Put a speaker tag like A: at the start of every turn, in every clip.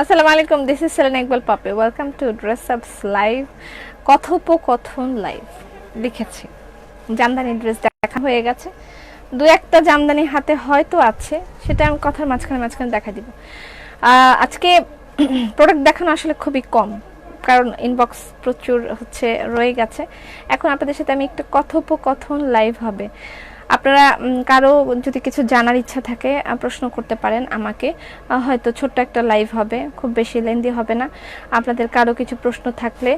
A: আসসালামু আলাইকুম this is সেলেন ইকবাল পাপে welcome to dress ups live কথোপকথন লাইভ লিখেছি। জামদানি ড্রেস দেখা হয়ে গেছে। দু একটা জামদানি হাতে হয়তো আছে, সেটা আমি কথার মাঝখানে মাঝখানে দেখা দিব। আজকে প্রোডাক্ট দেখানো আসলে খুবই কম, কারণ ইনবক্স প্রচুর হচ্ছে, রয়ে গেছে। এখন আপনাদের সাথে আমি একটু কথোপকথন লাইভ হবে। আপনারা কারও যদি কিছু জানার ইচ্ছা থাকে প্রশ্ন করতে পারেন আমাকে। হয়তো ছোট্ট একটা লাইভ হবে, খুব বেশি লেন্দি হবে না। আপনাদের কারও কিছু প্রশ্ন থাকলে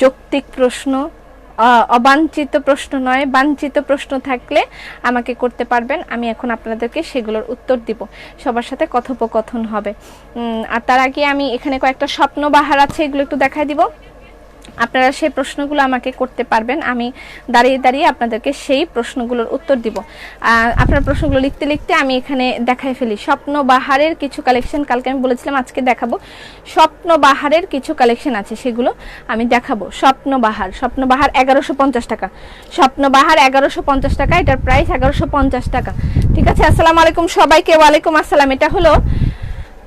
A: যৌক্তিক প্রশ্ন অবাঞ্ছিত প্রশ্ন নয়, বাঞ্ছিত প্রশ্ন থাকলে আমাকে করতে পারবেন। আমি এখন আপনাদেরকে সেগুলোর উত্তর দিব। সবার সাথে কথোপকথন হবে। আর তার আগে আমি এখানে কয়েকটা স্বপ্ন বাহার আছে, এগুলো একটু দেখাই দিব। আপনারা সেই প্রশ্নগুলো আমাকে করতে পারবেন। আমি দাঁড়িয়ে দাঁড়িয়ে আপনাদেরকে সেই প্রশ্নগুলোর উত্তর দিব। আপনার প্রশ্নগুলো লিখতে লিখতে আমি এখানে দেখাই ফেলি। স্বপ্ন বাহারের কিছু কালেকশন কালকে আমি বলেছিলাম, আজকে দেখাবো। স্বপ্ন বাহারের কিছু কালেকশন আছে, সেগুলো আমি দেখাবো। স্বপ্ন বাহার স্বপ্ন বাহার এগারোশো পঞ্চাশ টাকা। স্বপ্ন বাহার এগারোশো পঞ্চাশ টাকা, এটার প্রাইস এগারোশো পঞ্চাশ টাকা। ঠিক আছে, আসসালামু আলাইকুম সবাইকে। ওয়ালাইকুম আসসালাম। এটা হলো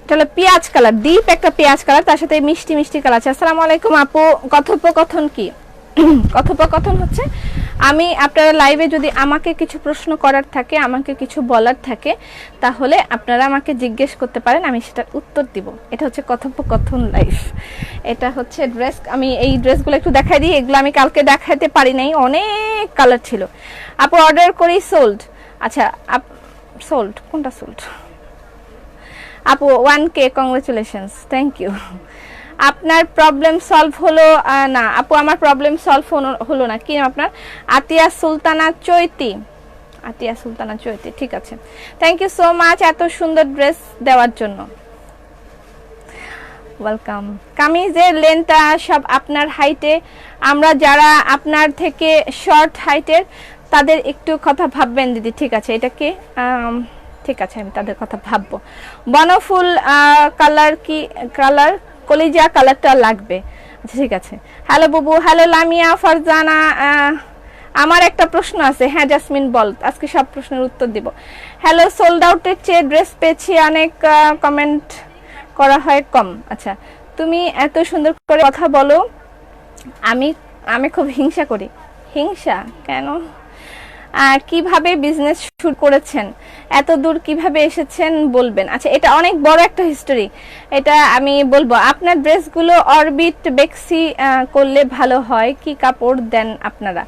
A: এটা হলো পেঁয়াজ কালার ডিপ একটা পেঁয়াজ কালার, তার সাথে মিষ্টি মিষ্টি কালার আছে। আসসালামু আলাইকুম আপু, কথোপকথন কি? কথোপকথন হচ্ছে, আমি আপনারা লাইভে যদি আমাকে কিছু প্রশ্ন করার থাকে, আমাকে কিছু বলার থাকে, তাহলে আপনারা আমাকে জিজ্ঞেস করতে পারেন, আমি সেটার উত্তর দিব। এটা হচ্ছে কথোপকথন লাইভ এটা হচ্ছে ড্রেস আমি এই ড্রেসগুলো একটু দেখাই দিই, এগুলো আমি কালকে দেখাতে পারি নাই, অনেক কালার ছিল। আপু অর্ডার করি সোল্ড আচ্ছা আপ সোল্ড কোনটা সোল্ড আপু ওয়ান কে কংগ্রেচুলেশনস থ্যাংক ইউ আপনার প্রবলেম সলভ হলো না, আপু, আমার প্রবলেম সলভ হলো না। কি আপনার? আতিয়া সুলতানা চৈতি। আতিয়া সুলতানা চৈতি, ঠিক আছে। থ্যাংক ইউ সো মাচ এত সুন্দর ড্রেস দেওয়ার জন্য। ওয়েলকাম কামিজের লেন্থটা সব আপনার হাইটে আমরা যারা আপনার থেকে শর্ট হাইটের তাদের একটু কথা ভাববেন দিদি, ঠিক আছে। এটা কি? ঠিক আছে, আমি তাদের কথা ভাববো। বনফুল কালার কি কালার কলিজা কালারটা লাগবে। আচ্ছা ঠিক আছে। হ্যালো বুবু হ্যালো লামিয়া, ফারজানা আমার একটা প্রশ্ন আছে। হ্যাঁ জাসমিন বল। আজকে সব প্রশ্নের উত্তর দিব। হ্যালো সোল্ড আউটের চেয়ে ড্রেস পেয়েছি অনেক কমেন্ট করা হয় কম। আচ্ছা তুমি এত সুন্দর করে কথা বলো, আমি আমি খুব হিংসা করি। হিংসা? কেন? আর কীভাবে বিজনেস শুরু করেছেন। এত দূর কীভাবে এসেছেন বলবেন। আচ্ছা এটা অনেক বড় একটা হিস্টোরি এটা আমি বলব, আপনার ড্রেসগুলো অরবিট, বেক্সি করলে ভালো হয়। কি কাপড় দেন আপনারা?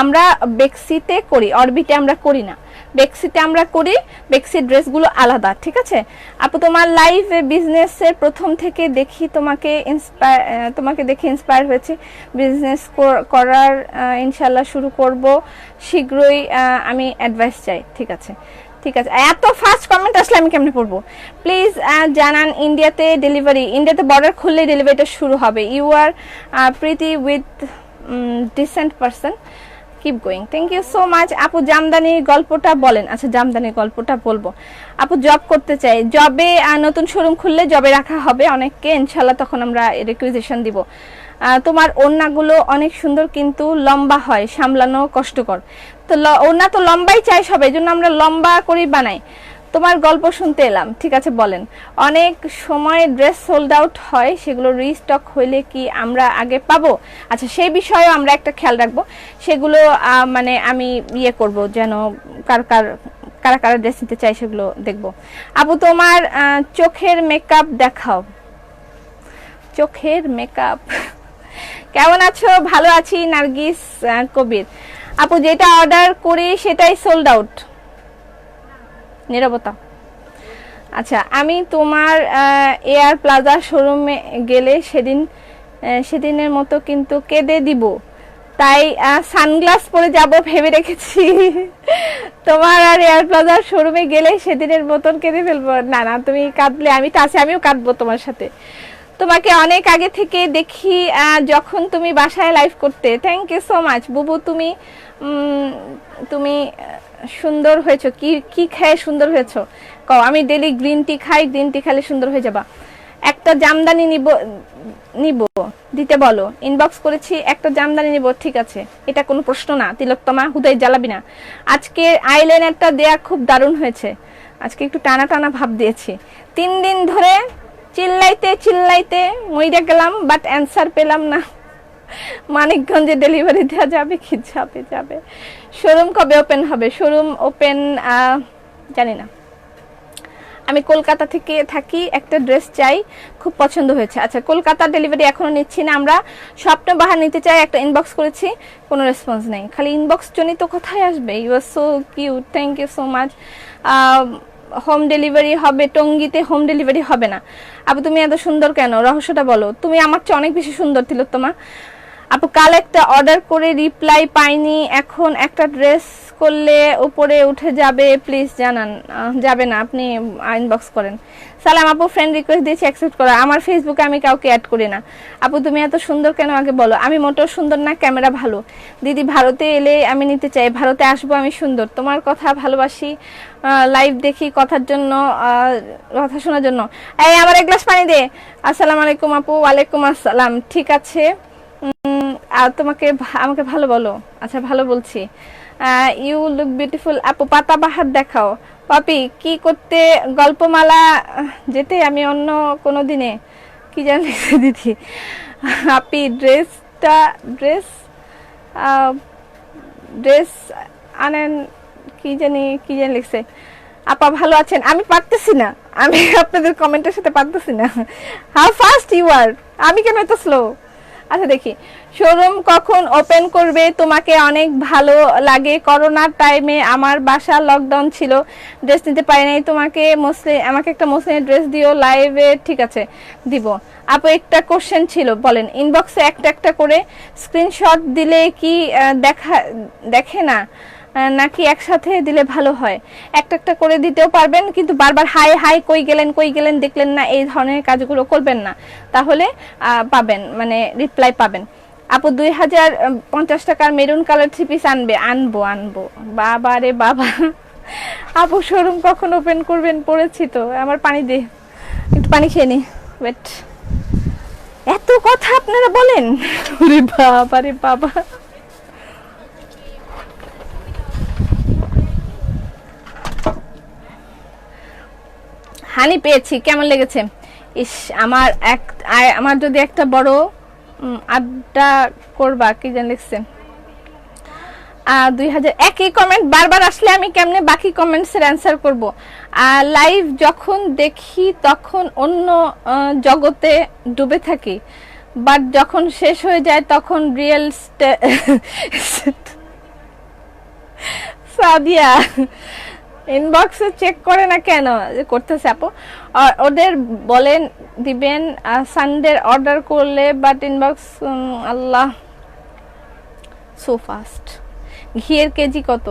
A: আমরা বেক্সিতে করি, অরবিটে আমরা করি না। বেক্সিতে আমরা করি, বেক্সির ড্রেসগুলো আলাদা, ঠিক আছে? আপু, তোমার লাইভ বিজনেসের প্রথম থেকে দেখি তোমাকে ইন্সপায়ার তোমাকে দেখে ইন্সপায়ার হয়েছে। বিজনেস করার ইনশাল্লাহ শুরু করব। শীঘ্রই আমি অ্যাডভাইস চাই। ঠিক আছে ঠিক আছে। এত ফাস্ট কমেন্ট আসলে আমি কেমনে পড়ব? প্লিজ জানান ইন্ডিয়াতে ডেলিভারি ইন্ডিয়াতে বর্ডার খুললে ডেলিভারিটা শুরু হবে। You are pretty with decent person keep going thank you so much আপু জামদানির গল্পটা বলেন। আচ্ছা জামদানির গল্পটা বলব। আপু জব করতে চাই। জবে নতুন শোরুম খুললে জবে রাখা হবে অনেককে। ইনশাল্লাহ তখন আমরা রিকুইজিশন দিব। তোমার ওড়নাগুলো অনেক সুন্দর কিন্তু লম্বা হয়, সামলানো কষ্টকর। তো ওড়না তো লম্বাই চাই সবাই জন্য আমরা লম্বা করেই বানাই। তোমার গল্প শুনতে এলাম, ঠিক আছে, বলেন। অনেক সময় ড্রেস সোল্ড আউট হয়, সেগুলো রিস্টক হইলে কি আমরা আগে পাবো? আচ্ছা সেই বিষয়েও আমরা একটা খেয়াল রাখব। সেগুলো মানে আমি ইয়ে করব, যেন কার কার, কারা কারা ড্রেস নিতে চাই সেগুলো দেখব। আপু তোমার চোখের মেকআপ দেখাও। চোখের মেকআপ কেমন আছো? ভালো আছি, নার্গিস কবির। আপু, যেটা অর্ডার করি সেটাই সোল্ড আউট নিরবতা। আচ্ছা আমি তোমার এয়ার প্লাজা শোরুমে গেলে সেদিন সেদিনের মতো কিন্তু কেঁদে দিব। তাই সানগ্লাস পরে যাব ভেবে রেখেছি। তোমার আর এয়ার প্লাজার শোরুমে গেলে সেদিনের মতন কেঁদে ফেলব। না না, তুমি কাঁদলে, আমি তো আছি, আমিও কাঁদবো তোমার সাথে। তোমাকে অনেক আগে থেকে দেখি যখন তুমি বাসায় লাইভ করতে। থ্যাংক ইউ সো মাচ বুবু, তুমি তুমি সুন্দর হয়েছো। কি কি খেয়ে সুন্দর হয়েছো? কও, আমি ডেলি গ্রিন টি খাই গ্রিন টি খেলে সুন্দর হয়ে যাবা। একটা জামদানি নিব নিব, দিতে বলো। ইনবক্স করেছি, একটা জামদানি নিব, ঠিক আছে। এটা কোনো প্রশ্ন না, তিলোত্তমা, হুদাই জ্বালাবি না। আজকে আইলাইনারটা দেয়া খুব দারুণ হয়েছে। আজকে একটু টানা টানা ভাব দিয়েছি। তিন দিন ধরে চিল্লাইতে চিল্লাইতে মইরা গেলাম বাট অ্যান্সার পেলাম না। মানিকগঞ্জে ডেলিভারি দেওয়া যাবে কি যাবে যাবে। শোরুম কবে ওপেন হবে? শোরুম ওপেন জানি না। আমি কলকাতা থেকে থাকি, একটা ড্রেস চাই, খুব পছন্দ হয়েছে। আচ্ছা কলকাতা ডেলিভারি এখনও নিচ্ছি না আমরা। স্বপ্ন বাহার নিতে চাই, একটা ইনবক্স করেছি, কোনো রেসপন্স নেই। খালি ইনবক্স তো কোথায় আসবে। You are so cute thank you so much home delivery হবে, টঙ্গিতে হোম ডেলিভারি হবে না। আপু তুমি এত সুন্দর কেন? রহস্যটা বলো। তুমি আমার চেয়ে অনেক বেশি সুন্দর ছিল তোমার আপু কাল একটা অর্ডার করে রিপ্লাই পাইনি। এখন একটা ড্রেস করলে উপরে উঠে যাবে প্লিজ জানান যাবে না, আপনি ইনবক্স করেন। সালাম আপু ফ্রেন্ড রিকোয়েস্ট দিয়েছি অ্যাকসেপ্ট করা। আমার ফেসবুকে আমি কাউকে অ্যাড করি না। আপু, তুমি এত সুন্দর কেন আগে বলো? আমি মোটেও সুন্দর না ক্যামেরা ভালো। দিদি, ভারতে এলে আমি নিতে চাই। ভারতে আসব আমি সুন্দর। তোমার কথা ভালোবাসি লাইভ দেখি কথার জন্য কথা শোনার জন্য। এই, আমার এক গ্লাস পানি দে। আসসালামু আলাইকুম আপু, ওয়ালাইকুম আসসালাম। ঠিক আছে। তোমাকে আমাকে ভালো বলো। আচ্ছা ভালো বলছি। ইউ লুক বিউটিফুল আপু, পাতা বাহার দেখাও। পাপি, কি করতে গল্পমালা, যেতে আমি অন্য কোনো দিনে? কি জানি দিদি? আপি ড্রেসটা ড্রেস ড্রেস আনেন, কি জানি কি জানি লিখছে। আপা, ভালো আছেন? আমি পারতেছি না। আমি আপনাদের কমেন্টের সাথে পারতেছি না। হাউ ফাস্ট ইউ আর আমি কেন এত স্লো আচ্ছা দেখি। শোরুম কখন ওপেন করবে? তোমাকে অনেক ভালো লাগে। করোনার টাইমে আমার বাসা লকডাউন ছিল। ড্রেস নিতে পারি নাই। তোমাকে মুসলিম আমাকে একটা মুসলিমের ড্রেস দিও লাইভে ঠিক আছে, দিব। আপু, একটা কোশ্চেন ছিল, বলেন। ইনবক্সে একটা একটা করে স্ক্রিনশট দিলে কি দেখা, দেখে না? নাকি একসাথে দিলে ভালো হয়? একটা একটা করে দিতেও পারবেন, কিন্তু বারবার হাই হাই কই গেলেন কই গেলেন, দেখলেন না, এই ধরনের কাজগুলো করবেন না। তাহলে পাবেন মানে রিপ্লাই পাবেন। আপু, দুই হাজার পঞ্চাশ টাকার মেরুন কালার থ্রি পিস আনবে, আনব আনব। বাবা রে বাবা। আপু শোরুম কখন ওপেন করবেন? পড়েছি তো, আমার পানি দে। একটু পানি খেয়ে নি। ওয়েট এত কথা আপনারা বলেন? বাবা রে বাবা। হানি পেয়েছি, কেমন লেগেছে? ইস, আমার এক আমার যদি একটা বড় আড্ডা করবা, কি জানি লিখছে। দুই হাজার একই কমেন্ট বারবার আসলে আমি কেমনে বাকি কমেন্টসের অ্যান্সার করব? লাইভ যখন দেখি, তখন অন্য জগতে ডুবে থাকি। বাট যখন শেষ হয়ে যায়, তখন রিয়েল সাদিয়া ইনবক্সে চেক করে না কেন? করতেছে আপু। আর ওদের বলেন, দিবেন সানডে অর্ডার করলে বাট ইনবক্স আল্লাহ সো ফাস্ট ঘিয়ের কেজি কত?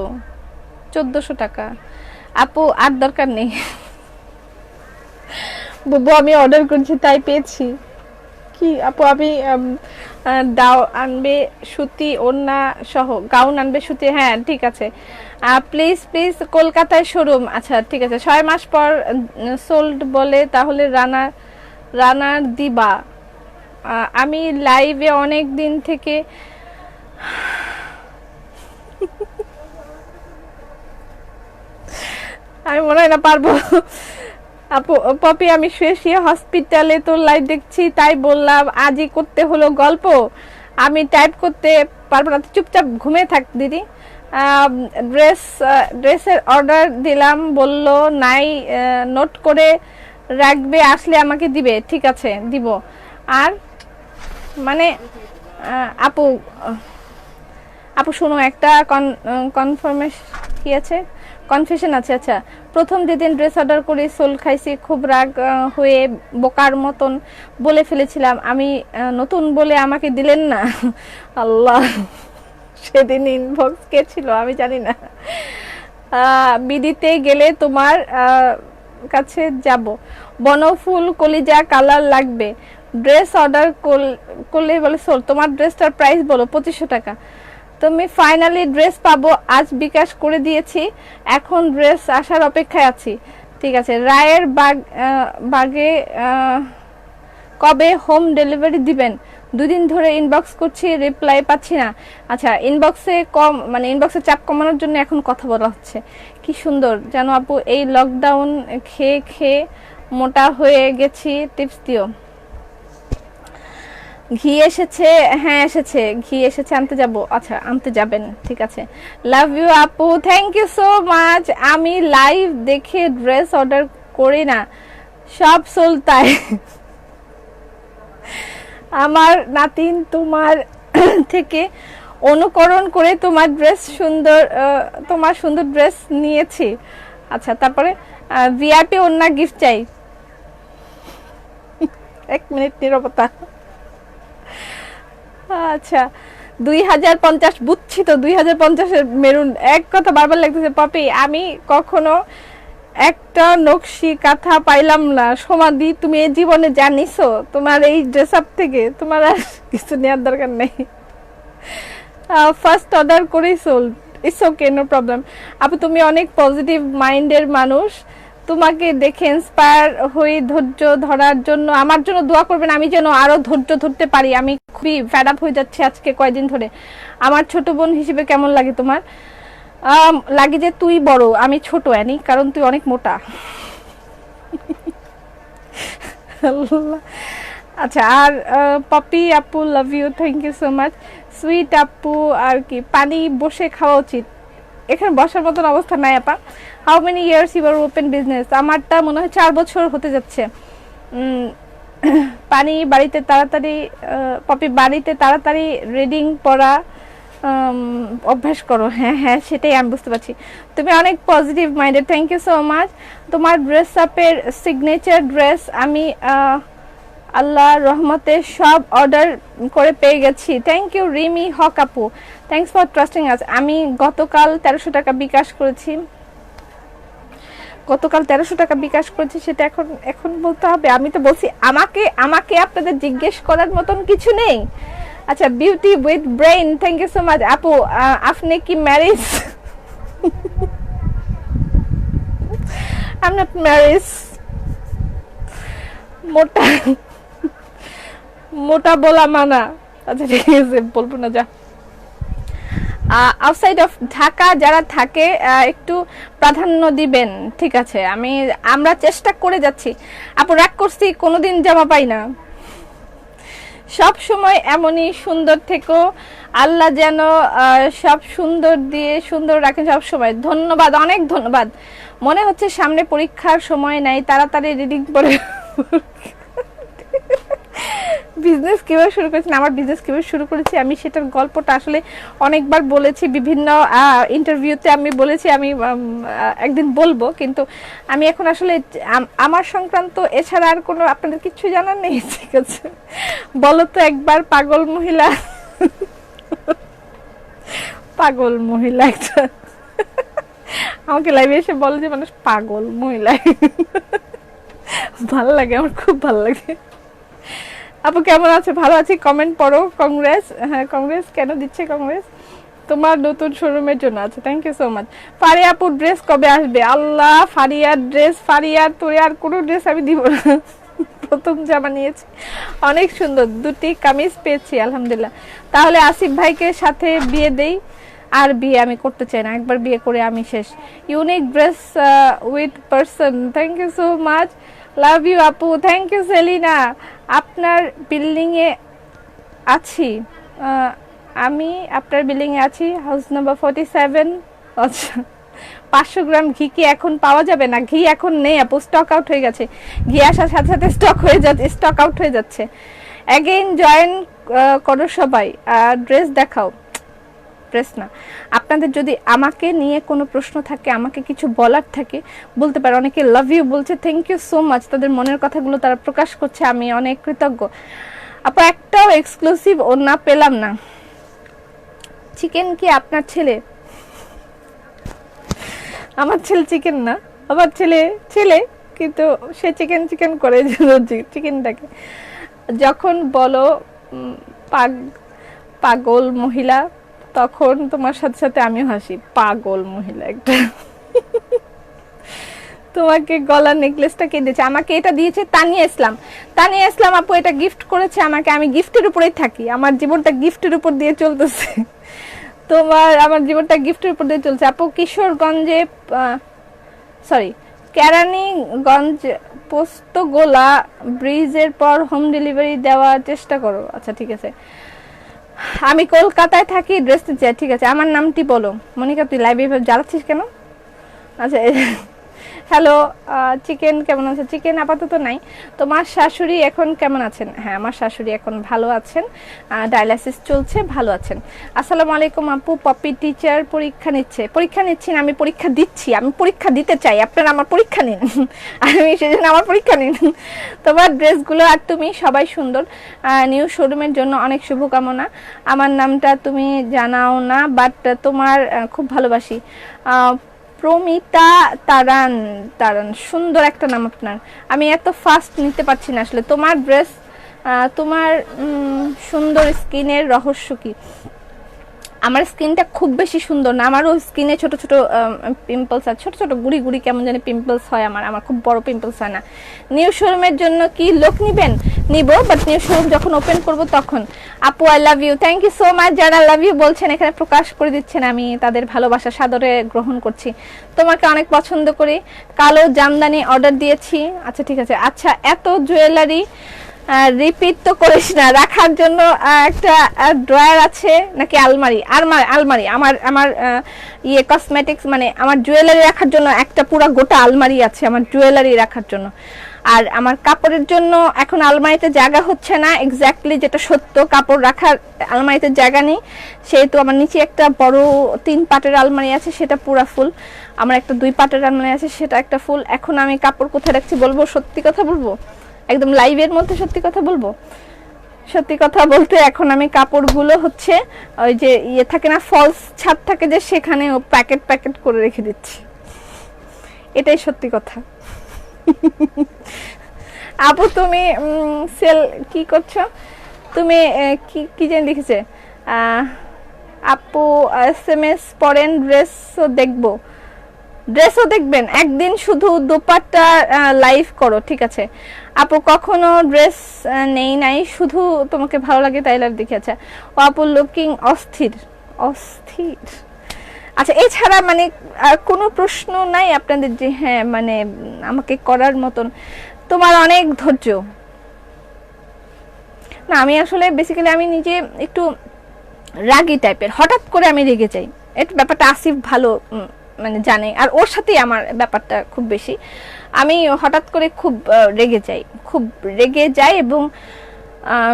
A: চোদ্দশো টাকা। আপু, আর দরকার নেই। বুবু, আমি অর্ডার করেছি, তাই পেয়েছি। কি, আপু, আমি দাও আনবে সুতি, ওড়না সহ, গাউন আনবে সুতি হ্যাঁ ঠিক আছে। প্লিজ প্লিজ কলকাতায় শোরুম আচ্ছা ঠিক আছে, ছয় মাস পর সোল্ড বলে, তাহলে রানার রানার দিবা। আমি লাইভে অনেক দিন থেকে আমি মনে হয় না পারব। পপি, আমি শুয়ে হসপিটালে তোর লাইভ দেখছি, তাই বললাম, আজই করতে হলো গল্প। আমি টাইপ করতে পারব না চুপচাপ ঘুমিয়ে থাক, দিদি। ড্রেস ড্রেসের অর্ডার দিলাম, বলল, নাই নোট করে রাখবে, আসলে আমাকে দিবে, ঠিক আছে, দিব। আর মানে আপু আপু শোনো, একটা কনফার্মেশন কি আছে? কনফিউশন আছে আচ্ছা। প্রথম যেদিন ড্রেস অর্ডার করি, সোল খাইছি, খুব রাগ হয়ে বোকার মতন বলে ফেলেছিলাম। আমি নতুন বলে আমাকে দিলেন না। আল্লাহ। সেদিন ইনবক্স কে ছিল আমি জানি না। বিদিতে গেলে তোমার কাছে যাব। বনফুল, কলিজা, কালার লাগবে। ড্রেস অর্ডার করলে বলে সোল তোমার ড্রেসটার প্রাইস বলো, পঁচিশশো টাকা। তুমি ফাইনালি ড্রেস পাবো, আজ বিকাশ করে দিয়েছি। এখন ড্রেস আসার অপেক্ষায় আছি। ঠিক আছে, রায়ের বাগ বাগে কবে হোম ডেলিভারি দিবেন? দুদিন ধরে ইনবক্স করছি রিপ্লাই পাচ্ছি না। আচ্ছা ইনবক্সে কম মানে ইনবক্সে চাপ কমানোর জন্য এখন কথা বলা হচ্ছে। কি সুন্দর। জানো আপু, এই লকডাউন খেয়ে খেয়ে মোটা হয়ে গেছি টিপস দিও। ঘি এসেছে হ্যাঁ এসেছে। ঘি এসেছে, আনতে যাব। আচ্ছা আনতে যাবেন, ঠিক আছে। লাভ ইউ আপু। থ্যাংক ইউ সো মাচ আমি লাইভ দেখে ড্রেস অর্ডার করি না। সব সুলতায় আমার নাতিন তোমার থেকে অনুকরণ করে তোমার ড্রেস সুন্দর তোমার সুন্দর ড্রেস নিয়েছি। আচ্ছা তারপরে ভিআইপি অন্য গিফট চাই। এক মিনিট নিরবতা। আচ্ছা দুই হাজার পঞ্চাশ বুঝছি তো দুই হাজার পঞ্চাশের মেরুন। এক কথা বারবার লাগতেছে, পপি, আমি কখনো একটা নকশি কাঁথা পাইলাম না, সমাধি তুমি এই জীবনে জানিছো তোমার এই ড্রেস আপ থেকে তোমার আর কিছু নেওয়ার দরকার নেই। ফার্স্ট অর্ডার করেই sold it's okay no problem আপু, তুমি অনেক পজিটিভ মাইন্ডের মানুষ। তোমাকে দেখে ইন্সপায়ার হয়ে ধৈর্য ধরার জন্য, আমার জন্য দোয়া করবেন, আমি যেন আরও ধৈর্য ধরতে পারি। আমি খুবই ফ্যাড আপ হয়ে যাচ্ছি আজকে কয়দিন ধরে। আমার ছোট বোন হিসেবে কেমন লাগে তোমার? লাগে যে তুই বড়, আমি ছোট, অ্যানি, কারণ তুই অনেক মোটা। আচ্ছা আর পপি, আপু love you thank you so much sweet আপু, আর কি, পানি বসে খাওয়া উচিত। এখানে বসার মতন অবস্থা নাই, আপা। How many years your open business আমারটা মনে হয় চার বছর হতে যাচ্ছে। পানি বাড়িতে তাড়াতাড়ি পপি বাড়িতে তাড়াতাড়ি রিডিং পড়া অভ্যাস করো। হ্যাঁ হ্যাঁ সেটাই আমি বুঝতে পারছি। তুমি অনেক positive minded thank you so much তোমার ড্রেস আপের সিগনেচার ড্রেস আমি আল্লাহ রহমতে সব অর্ডার করে পেয়ে গেছি। থ্যাংক ইউ রিমি হক আপু। থ্যাংকস ফর ট্রাস্টিং আস আমি গতকাল তেরোশো টাকা বিকাশ করেছি। গতকাল তেরোশো টাকা বিকাশ করেছি, সেটা এখন এখন বলতে হবে। আমি তো বলছি, আমাকে আমাকে আপনাদের জিজ্ঞেস করার মতন কিছু নেই। আচ্ছা beauty with brain thank you so much আপু আপনি কি ম্যারেজ not married. মোটা মোটা বলা মানা। আচ্ছা ঠিক আছে, বলব না, যা। আউটসাইড অফ ঢাকা যারা থাকে একটু প্রাধান্য দিবেন, ঠিক আছে। আমি, আমরা চেষ্টা করে যাচ্ছি। আপু, রাগ করছি, কোনোদিন জামা পাই না। সব সময় এমনই সুন্দর থেকো। আল্লাহ যেন সব সুন্দর দিয়ে সুন্দর রাখেন সব সময়। ধন্যবাদ, অনেক ধন্যবাদ। মনে হচ্ছে সামনে পরীক্ষার সময় নাই, তাড়াতাড়ি রিডিং পড়ে। বিজনেস কীভাবে শুরু করেছেন? আমার বিজনেস কীভাবে শুরু করেছি? আমি সেটার গল্পটা আসলে অনেকবার বলেছি, বিভিন্ন ইন্টারভিউতে আমি বলেছি, আমি একদিন বলব, কিন্তু আমি এখন আসলে আমার সংক্রান্ত এছাড়া আর কোনো আপনাদের কিছু জানার নেই? ঠিক আছে। বলো তো একবার, পাগল মহিলা। পাগল মহিলা একটা। আমাকে লাইভে এসে বলে যে মানুষ পাগল মহিলা। ভালো লাগে, আমার খুব ভালো লাগে। আপু, কেমন আছে? ভালো আছি? কমেন্ট পড়ো কংগ্রেস হ্যাঁ কংগ্রেস কেন দিচ্ছে কংগ্রেস তোমার নতুন শোরুমের জন্য আছে। Thank you so much Fariya আপুর ড্রেস কবে আসবে? আল্লাহ ফারিয়ার ড্রেস ফারিয়ার তোরে আর কোনো ড্রেস আমি দিব না। প্রথম জামা নিয়েছি। অনেক সুন্দর। দুটি কামিজ পেয়েছি, আলহামদুলিল্লাহ। তাহলে আসিফ ভাইকে সাথে বিয়ে দেই। আর বিয়ে আমি করতে চাই না। একবার বিয়ে করে আমি শেষ। Unique dress with person thank you so much love you আপু থ্যাংক ইউ সেলিনা আপনার বিল্ডিংয়ে আছি। আমি আপনার বিল্ডিংয়ে আছি। হাউস নাম্বার ফোর্টি সেভেন আচ্ছা। পাঁচশো গ্রাম ঘি কি এখন পাওয়া যাবে? না, ঘি এখন নেই আপু স্টক আউট হয়ে গেছে। ঘি আসার সাথে সাথে স্টক হয়ে যাচ্ছে স্টক আউট হয়ে যাচ্ছে। অ্যাগেইন জয়েন করো সবাই। আর ড্রেস দেখাও। ড্রেস না। আপনাদের যদি আমাকে নিয়ে কোনো প্রশ্ন থাকে, আমাকে কিছু বলার থাকে, বলতে পারে। অনেকে লাভ ইউ বলছে থ্যাংক ইউ সো মাচ তাদের মনের কথাগুলো তারা প্রকাশ করছে, আমি অনেক কৃতজ্ঞ। আপা, একটাও এক্সক্লুসিভ ও না পেলাম না। চিকেন কি আপনার ছেলে? আমার ছেলে চিকেন না। আমার ছেলে ছেলে, কিন্তু সে চিকেন চিকেন করে চিকেনটাকে। যখন বলো পাগ, পাগল মহিলা তখন তোমার সাথে সাথে আমি হাসি। পাগল মহিলা একটা। তোমাকে গলার নেকলেসটা কে দিয়েছে? আমাকে এটা দিয়েছে তানিয়া ইসলাম। তানিয়া ইসলাম আপু এটা গিফট করেছে আমাকে। আমি গিফটের উপরেই থাকি। আমার জীবনটা গিফটের উপর দিয়ে চলতেছে। তোমার, আমার জীবনটা গিফটের উপর দিয়ে চলছে। আপু, কিশোরগঞ্জে সরি কেরানীগঞ্জ পোস্তগোলা ব্রিজের পর হোম ডেলিভারি দেওয়ার চেষ্টা করো। আচ্ছা ঠিক আছে। আমি কলকাতায় থাকি ড্রেস ঠিক আছে। আমার নামটি বলো। মনিকা, তুই লাইব্রেরি জ্বালাচ্ছিস কেন? আচ্ছা হ্যালো চিকেন কেমন আছে চিকেন আপাতত নাই। তোমার শাশুড়ি এখন কেমন আছেন? হ্যাঁ আমার শাশুড়ি এখন ভালো আছেন। ডায়ালাসিস চলছে, ভালো আছেন। আসসালামু আলাইকুম আপু পপি টিচার পরীক্ষা নিচ্ছে। পরীক্ষা নিচ্ছি না, আমি পরীক্ষা দিচ্ছি। আমি পরীক্ষা দিতে চাই। আপনারা আমার পরীক্ষা নিন। আমি সেজন্য আমার পরীক্ষা নিন। তোমার ড্রেসগুলো আর তুমি সবাই সুন্দর। নিউ শোরুমের জন্য অনেক শুভকামনা। আমার নামটা তুমি জানাও না বাট তোমার খুব ভালোবাসি। প্রমিতা তারান তারান, সুন্দর একটা নাম আপনার। আমি এত ফাস্ট নিতে পারছি না আসলে। তোমার ড্রেস তোমার সুন্দর স্কিনের রহস্য কি? আমার স্কিনটা খুব বেশি সুন্দর না। আমারও স্কিনে ছোট ছোট পিম্পলস আছে ছোট ছোট গুড়ি গুড়ি কেমন জানি পিম্পলস হয় আমার। আমার খুব বড় পিম্পলস হয় না। নিউ শোরুমের জন্য কি লোক নিবেন? নিব বাট নিউ শোরুম যখন ওপেন করব তখন। আপু I love you thank you so much যারা লাভ ইউ বলছেন, এখানে প্রকাশ করে দিচ্ছেন, আমি তাদের ভালোবাসা সাদরে গ্রহণ করছি। তোমাকে অনেক পছন্দ করি। কালো জামদানি অর্ডার দিয়েছি। আচ্ছা ঠিক আছে। আচ্ছা এত জুয়েলারি রিপিট তো করিস না, রাখার জন্য একটা ড্রয়ার আছে, নাকি আলমারি? আলমারি আলমারি, আমার আমার ইয়ে কসমেটিক্স মানে আমার জুয়েলারি রাখার জন্য একটা পুরো গোটা আলমারি আছে, আমার জুয়েলারি রাখার জন্য। আর আমার কাপড়ের জন্য এখন আলমারিতে জায়গা হচ্ছে না এক্স্যাক্টলি যেটা সত্য, কাপড় রাখার আলমারিতে জায়গা নেই। সেহেতু আমার নিচে একটা বড় তিন পাটের আলমারি আছে, সেটা পুরা ফুল। আমার একটা দুই পাটের আলমারি আছে, সেটা একটা ফুল। এখন আমি কাপড় কোথায় রাখছি বলব? সত্যি কথা বলব? একদম লাইভের মধ্যে সত্যি কথা বলব? সত্যি কথা বলতে এখন আমি কাপড়গুলো হচ্ছে, ওই যে ইয়ে থাকে না ফলস ছাদ থাকে যে সেখানে ও প্যাকেট প্যাকেট করে রেখে দিচ্ছি। এটাই সত্যি কথা। আপু, তুমি সেল কি করছ? তুমি কি কি জানি লিখেছে? আপু এস এম এস পরেন ড্রেসও দেখব। ড্রেসও দেখবেন, একদিন শুধু দুপাট্টা লাইভ করো, ঠিক আছে? আপু কখনো ড্রেস নেই নাই, শুধু তোমাকে ভালো লাগে তাই লাইভ দেখে আচ্ছা ও আপু লুকিং অস্থির অস্থির। আচ্ছা এছাড়া মানে আর কোনো প্রশ্ন নাই আপনাদের যে হ্যাঁ মানে আমাকে করার মতন? তোমার অনেক ধৈর্য। না, আমি আসলে বেসিক্যালি আমি নিজে একটু রাগী টাইপের হঠাৎ করে আমি রেগে যাই। এটা ব্যাপারটা আসিফ ভালো মানে জানে। আর ওর সাথেই আমার ব্যাপারটা খুব বেশি। আমি হঠাৎ করে খুব রেগে যাই। খুব রেগে যাই এবং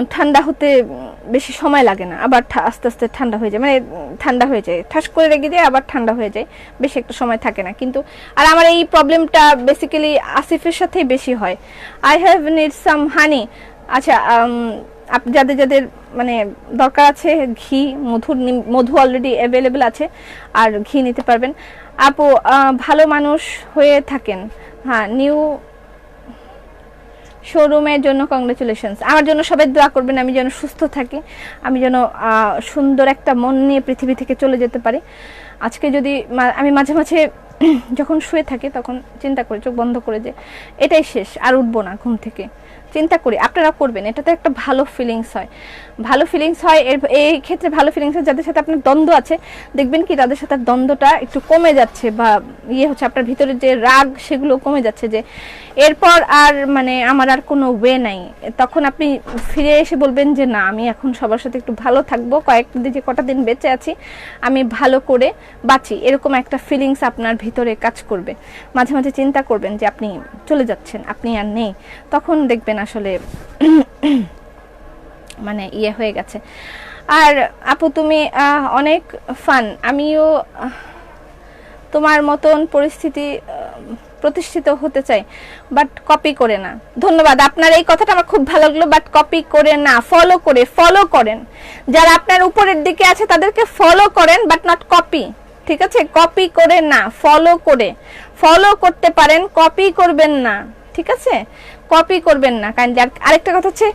A: ঠান্ডা হতে বেশি সময় লাগে না। আবার আস্তে আস্তে ঠান্ডা হয়ে যায়। মানে ঠান্ডা হয়ে যায়। ঠাস করে রেগে যায় আবার ঠান্ডা হয়ে যায়। বেশি একটা সময় থাকে না। কিন্তু, আর আমার এই প্রবলেমটা বেসিক্যালি আসিফের সাথেই বেশি হয়। I have need some honey আচ্ছা যাদের যাদের মানে দরকার আছে, ঘি, মধুর মধু অলরেডি অ্যাভেলেবেল আছে। আর ঘি নিতে পারবেন। আপু ভালো মানুষ হয়ে থাকেন। হ্যাঁ নিউ শোরুমের জন্য কংগ্রেচুলেশনস আমার জন্য সবাই দোয়া করবেন, আমি যেন সুস্থ থাকি, আমি যেন সুন্দর একটা মন নিয়ে পৃথিবী থেকে চলে যেতে পারি। আজকে যদি আমি মাঝে মাঝে যখন শুয়ে থাকি, তখন চিন্তা করি, চোখ বন্ধ করে যে, এটাই শেষ, আর উঠবো না ঘুম থেকে। চিন্তা করি আপনারা করবেন, এটাতে একটা ভালো ফিলিংস হয়। ভালো ফিলিংস হয়। এর, এই ক্ষেত্রে ভালো ফিলিংস হয় যাদের সাথে আপনার দ্বন্দ্ব আছে, দেখবেন কি তাদের সাথে দ্বন্দ্বটা একটু কমে যাচ্ছে বা ইয়ে হচ্ছে আপনার ভিতরে যে রাগ সেগুলো কমে যাচ্ছে যে এরপর আর মানে আমার আর কোনো ওয়ে নাই। তখন আপনি ফিরে এসে বলবেন যে, না, আমি এখন সবার সাথে একটু ভালো থাকব। কয়েকটা দিন যে কটা দিন বেঁচে আছি, আমি ভালো করে বাঁচি। এরকম একটা ফিলিংস আপনার ভিতরে কাজ করবে। মাঝে মাঝে চিন্তা করবেন যে, আপনি চলে যাচ্ছেন, আপনি আর নেই। তখন দেখবেন আসলে মানে ইয়ে হয়ে গেছে। আর আপু, তুমি অনেক ফান আমিও তোমার মতন পরিস্থিতি প্রতিষ্ঠিত হতে চাই বাট কপি করে না। ধন্যবাদ। আপনার এই কথাটা আমার খুব ভালো লাগল বাট কপি করে না। ফলো করে ফলো করেন। যারা আপনার উপরের দিকে আছে, তাদেরকে ফলো করেন বাট নট কপি ঠিক আছে? কপি করে না ফলো করে। ফলো করতে পারেন কপি করবেন না। ঠিক আছে? কপি করবেন না। কারণ আরেকটা কথা হচ্ছে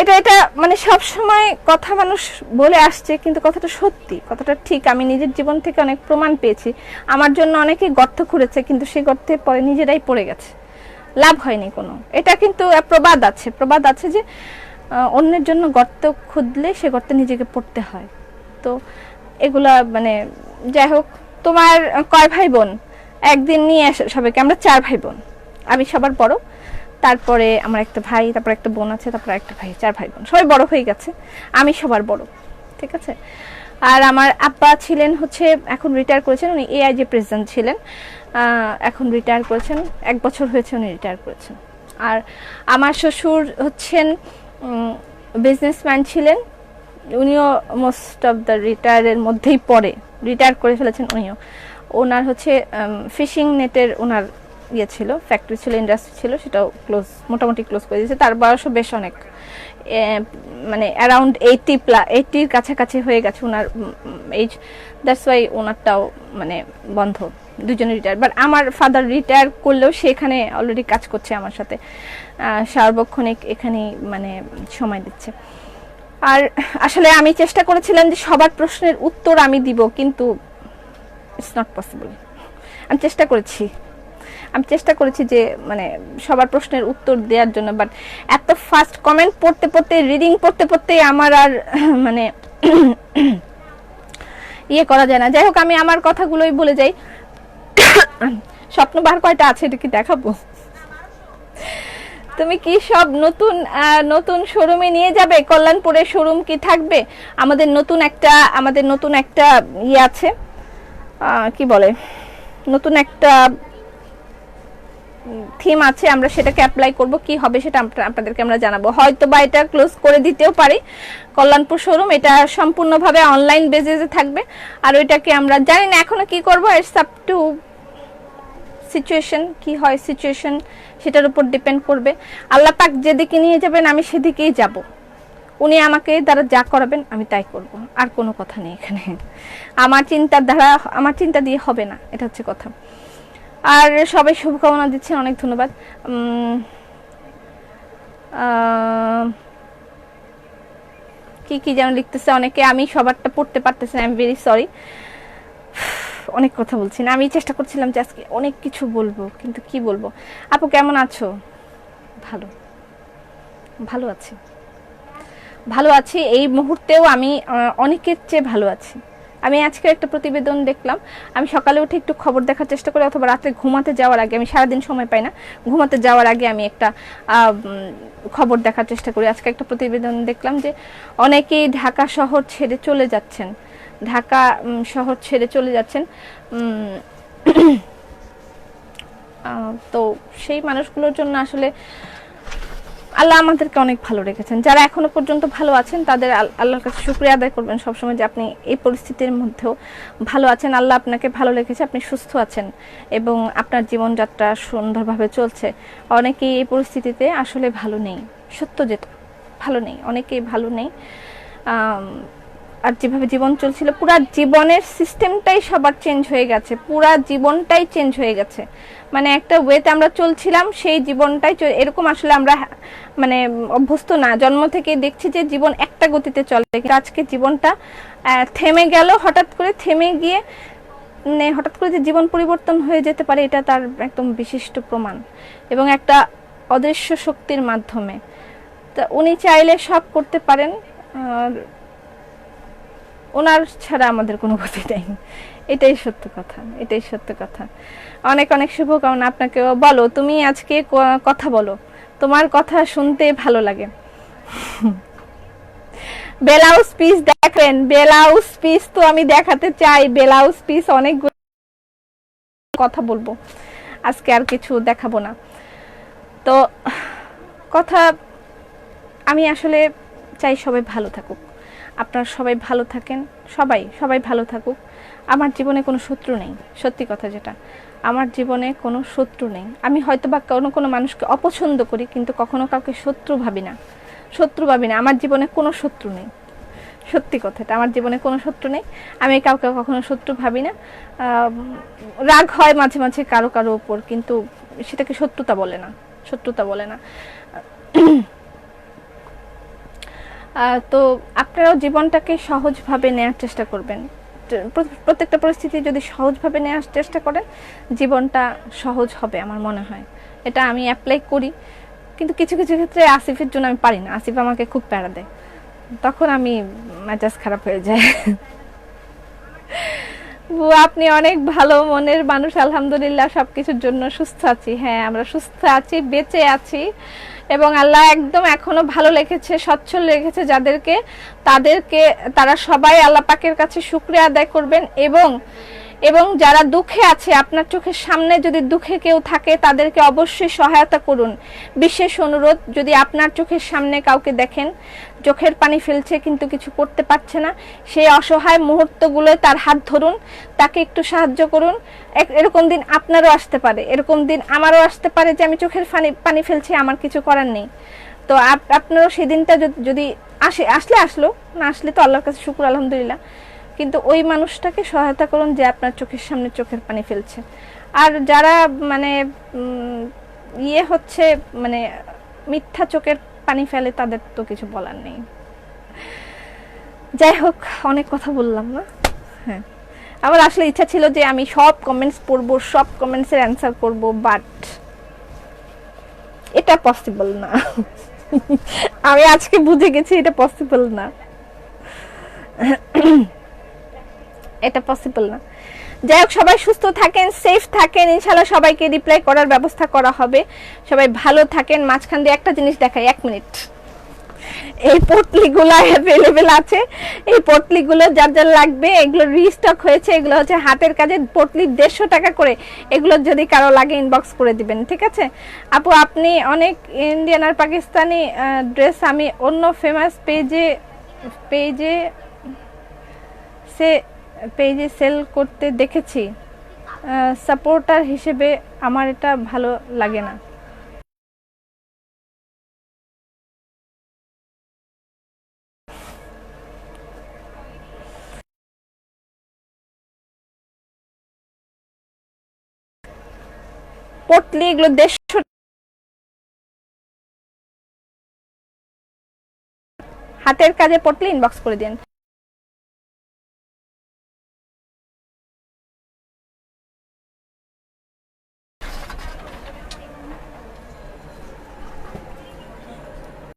A: এটা এটা মানে সব সময় কথা মানুষ বলে আসছে, কিন্তু কথাটা সত্যি, কথাটা ঠিক। আমি নিজের জীবন থেকে অনেক প্রমাণ পেয়েছি। আমার জন্য অনেকে গর্ত খুঁড়েছে, কিন্তু সেই গর্তে পরে নিজেরাই পড়ে গেছে। লাভ হয়নি কোনো। এটা কিন্তু প্রবাদ আছে। প্রবাদ আছে যে অন্যের জন্য গর্ত খুঁদলে সে গর্তে নিজেকে পড়তে হয়। তো এগুলা মানে যাই হোক, তোমার কয় ভাই বোন? একদিন নিয়ে সবাইকে। আমরা চার ভাই বোন। আমি সবার বড়। তারপরে আমার একটা ভাই, তারপর একটা বোন আছে, তারপর একটা ভাই, চার ভাই বোন। সবাই বড় হয়ে গেছে। আমি সবার বড়, ঠিক আছে? আর আমার আব্বা ছিলেন হচ্ছে, এখন রিটায়ার করেছেন, উনি এআইজি প্রেসিডেন্ট ছিলেন। এখন রিটায়ার করেছেন, এক বছর হয়েছে উনি রিটায়ার করেছেন। আর আমার শ্বশুর হচ্ছেন বিজনেসম্যান ছিলেন। উনিও মোস্ট অফ দ্য রিটায়ারের মধ্যেই পড়ে। রিটায়ার করে ফেলেছেন উনিও। ওনার হচ্ছে ফিশিং নেটের ওনার ইয়ে ছিল ফ্যাক্টরি ছিল ইন্ডাস্ট্রি ছিল, সেটাও ক্লোজ মোটামুটি ক্লোজ করে দিয়েছে। তার বয়সও বেশ অনেক। মানে অ্যারাউন্ড এইটি প্লা এইটির কাছাকাছি হয়ে গেছে ওনার এইজ দ্যাটস ওয়াই ওনারটাও মানে বন্ধ। দুজনে রিটায়ার বাট আমার ফাদার রিটায়ার করলেও সে এখানে অলরেডি কাজ করছে আমার সাথে। সার্বক্ষণিক এখানেই মানে সময় দিচ্ছে। আর আসলে আমি চেষ্টা করেছিলাম যে সবার প্রশ্নের উত্তর আমি দিব, কিন্তু ইটস নট পসিবল আমি চেষ্টা করেছি। আমি চেষ্টা করেছি যে মানে সবার প্রশ্নের উত্তর দেওয়ার জন্য বাট এত ফাস্ট কমেন্ট পড়তে পড়তে রিডিং পড়তে পড়তে আমার আর মানে ইয়ে করা যায় না। যাই হোক, আমি আমার কথাগুলোই বলে যাই। স্বপ্ন বার কয়টা আছে এটা কি দেখাবো? তুমি কি সব নতুন নতুন শোরুমে নিয়ে যাবে? কল্যাণপুরের শোরুম কি থাকবে? আমাদের নতুন একটা, আমাদের নতুন একটা ইয়ে আছে। কি বলে? নতুন একটা থিম আছে, আমরা সেটাকে অ্যাপ্লাই করব, কি হবে সেটা আপনাদেরকে আমরা জানাব। হয়তো বা এটা ক্লোজ করে দিতেও পারি। কল্যাণপুর শোরুম এটা সম্পূর্ণভাবে অনলাইন বেসিসে থাকবে। আর ওইটাকে আমরা জানি না এখনও কী করব ইটস আপ টু সিচুয়েশন কি হয় সিচুয়েশন সেটার উপর ডিপেন্ড করবে। আল্লাহ পাক যেদিকে নিয়ে যাবেন, আমি সেদিকেই যাব। উনি আমাকে দ্বারা যা করাবেন, আমি তাই করব। আর কোনো কথা নেই এখানে। আমার চিন্তার দ্বারা আমার চিন্তা দিয়ে হবে না, এটা হচ্ছে কথা। আর সবাই শুভকামনা দিচ্ছেন, অনেক ধন্যবাদ। কি কি যেন লিখতেছে অনেকে, আমি সবারটা পড়তে পারতেছি আই এম ভেরি সরি অনেক কথা বলছি না, আমি চেষ্টা করছিলাম যে আজকে অনেক কিছু বলব, কিন্তু কি বলব? আপু, কেমন আছো? ভালো। ভালো আছি। ভালো আছি, এই মুহূর্তেও আমি অনেকের চেয়ে ভালো আছি। আমি আজকে একটা প্রতিবেদন দেখলাম। আমি সকালে উঠে একটু খবর দেখার চেষ্টা করি অথবা রাত্রে ঘুমাতে যাওয়ার আগে, আমি সারাদিন সময় পাই না। ঘুমাতে যাওয়ার আগে আমি একটা খবর দেখার চেষ্টা করি। আজকে একটা প্রতিবেদন দেখলাম যে অনেকেই ঢাকা শহর ছেড়ে চলে যাচ্ছেন। ঢাকা শহর ছেড়ে চলে যাচ্ছেন। তো সেই মানুষগুলোর জন্য আসলে আল্লাহ আমাদেরকে অনেক ভালো রেখেছেন। যারা এখনও পর্যন্ত ভালো আছেন, তাদের আল- আল্লাহর কাছে শুক্রিয়া আদায় করবেন সবসময় যে আপনি এই পরিস্থিতির মধ্যেও ভালো আছেন। আল্লাহ আপনাকে ভালো রেখেছে, আপনি সুস্থ আছেন এবং আপনার জীবনযাত্রা সুন্দরভাবে চলছে। অনেকেই এই পরিস্থিতিতে আসলে ভালো নেই, সত্য যেটা, ভালো নেই, অনেকেই ভালো নেই। আর যেভাবে জীবন চলছিল, পুরা জীবনের সিস্টেমটাই সবার চেঞ্জ হয়ে গেছে, পুরা জীবনটাই চেঞ্জ হয়ে গেছে। মানে একটা ওয়েতে আমরা চলছিলাম, সেই জীবনটাই এরকম আসলে আমরা মানে অভ্যস্ত না। জন্ম থেকে দেখছি যে জীবন একটা গতিতে চলে। আজকে জীবনটা থেমে গেল, হঠাৎ করে থেমে গিয়ে মানে হঠাৎ করে যে জীবন পরিবর্তন হয়ে যেতে পারে, এটা তার একদম বিশিষ্ট প্রমাণ। এবং একটা অদৃশ্য শক্তির মাধ্যমে। তা উনি চাইলে সব করতে পারেন ওনার ছাড়া আমাদের কোনো গতি নেই। এটাই সত্য কথা, এটাই সত্য কথা। অনেক অনেক শুভকামনা আপনাকে বলো, তুমি আজকে কথা বলো। তোমার কথা শুনতে ভালো লাগে। বেলাউজ পিস দেখেন, বেলাউজ পিস তো আমি দেখাতে চাই। বেলাউজ পিস অনেক কথা বলব। আজকে আর কিছু দেখাবো না। তো, কথা আমি আসলে চাই সবাই ভালো থাকুক। আপনারা সবাই ভালো থাকেন। সবাই সবাই ভালো থাকুক। আমার জীবনে কোনো শত্রু নেই, সত্যি কথা যেটা। আমার জীবনে কোনো শত্রু নেই। আমি হয়তো বা কোনো কোনো মানুষকে অপছন্দ করি, কিন্তু কখনো কাউকে শত্রু ভাবি না। শত্রু ভাবি না। আমার জীবনে কোনো শত্রু নেই। সত্যি কথাটা আমার জীবনে কোনো শত্রু নেই। আমি কাউকে কখনো শত্রু ভাবি না। রাগ হয় মাঝে মাঝে কারও কারও ওপর কিন্তু সেটাকে শত্রুতা বলে না। শত্রুতা বলে না। তো আপনারাও জীবনটাকে সহজভাবে নেওয়ার চেষ্টা করবেন। প্রত্যেকটা পরিস্থিতি যদি সহজভাবে নেওয়ার চেষ্টা করেন, জীবনটা সহজ হবে আমার মনে হয়। এটা আমি অ্যাপ্লাই করি। কিন্তু কিছু কিছু ক্ষেত্রে আসিফের জন্য আমি পারি না। আসিফ আমাকে খুব প্যারা দেয়। তখন আমি মেজাজ খারাপ হয়ে যায়। আপনি অনেক ভালো মনের মানুষ, আলহামদুলিল্লাহ, সবকিছুর জন্য সুস্থ আছি। হ্যাঁ আমরা সুস্থ আছি, বেঁচে আছি এবং আল্লাহ একদম এখনও ভালো রেখেছে, সচ্ছল রেখেছে যাদেরকে, তাদেরকে, তারা সবাই আল্লাহ পাকের কাছে শুক্রিয়া আদায় করবেন এবং এবং যারা দুঃখে আছে, আপনার চোখের সামনে যদি দুঃখে কেউ থাকে, তাদেরকে অবশ্যই সহায়তা করুন। বিশেষ অনুরোধ, যদি আপনার চোখের সামনে কাউকে দেখেন চোখের পানি ফেলছে, কিন্তু কিছু করতে পারছে না। সেই অসহায় মুহূর্তগুলোয় তার হাত ধরুন, তাকে একটু সাহায্য করুন। এরকম দিন আপনারও আসতে পারে। এরকম দিন আমারও আসতে পারে যে আমি চোখের পানি পানি ফেলছি, আমার কিছু করার নেই। তো আপ- আপনারও সেদিনটা যদি আসে আসলে আসলো, না আসলে তো আল্লাহর কাছে শুকুর, আলহামদুলিল্লাহ। কিন্তু ওই মানুষটাকে সহায়তা করুন যে আপনার চোখের সামনে চোখের পানি ফেলছে। আর যারা মানে ইয়ে হচ্ছে মানে মিথ্যা চোখের পানি ফেলে তাদের তো কিছু বলার নেই। যাই হোক অনেক কথা বললাম না। হ্যাঁ। আমার আসলে ইচ্ছা ছিল যে আমি সব কমেন্টস পড়ব সব কমেন্টসের অ্যান্সার করব বাট এটা পসিবল না। আমি আজকে বুঝে গেছি এটা পসিবল না। এটা পসিবল না। যাই হোক, সবাই সুস্থ থাকেন সেফ থাকেন। ইনশাল্লাহ সবাইকে রিপ্লাই করার ব্যবস্থা করা হবে। সবাই ভালো থাকেন। মাঝখান দিয়ে একটা জিনিস দেখাই, এক মিনিট। এই পটলিগুলো অ্যাভেলেবেল আছে। এই পটলিগুলো যার যার লাগবে, এগুলো রিস্টক হয়েছে। এগুলো হচ্ছে হাতের কাজে পটলি দেড়শো টাকা করে। এগুলো যদি কারও লাগে ইনবক্স করে দিবেন, ঠিক আছে? আপু, আপনি অনেক ইন্ডিয়ান আর পাকিস্তানি ড্রেস আমি অন্য ফেমাস পেজে পেজে সে পেজে সেল করতে দেখেছি সাপোর্টার হিসেবে আমার এটা ভালো লাগে না। পটলি এগুলো দেড়শো হাতের কাজে পটলি ইনবক্স করে দিন।